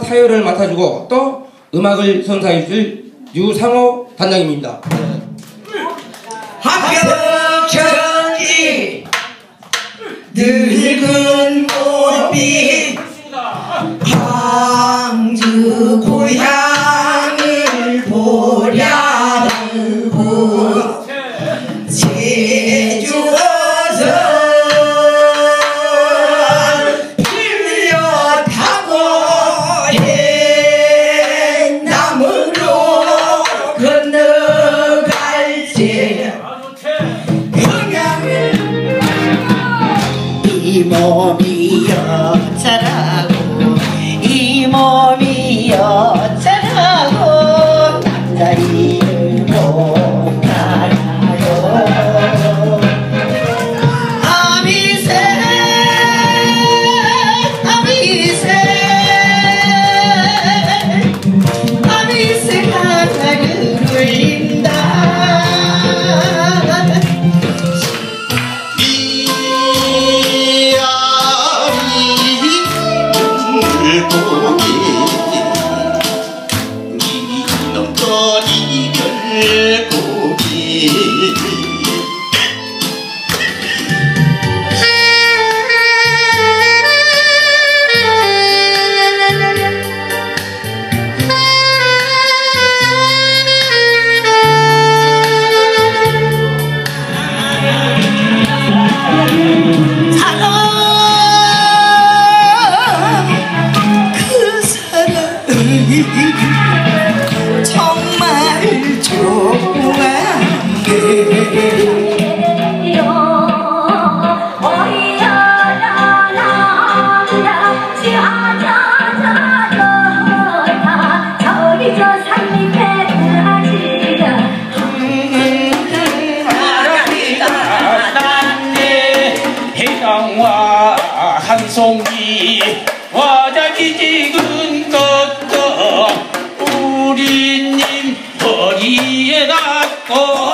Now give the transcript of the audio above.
타율을 맡아주고 또 음악을 선사해 줄 유상호 단장님입니다. 합격천지 늙은 꽃빛 광주 고향 이 몸이 여자라고 이 몸이 여자라고 남자이를 사랑 그 사랑이 송이 와자기 찍은 것도 우리님 허리에 닿고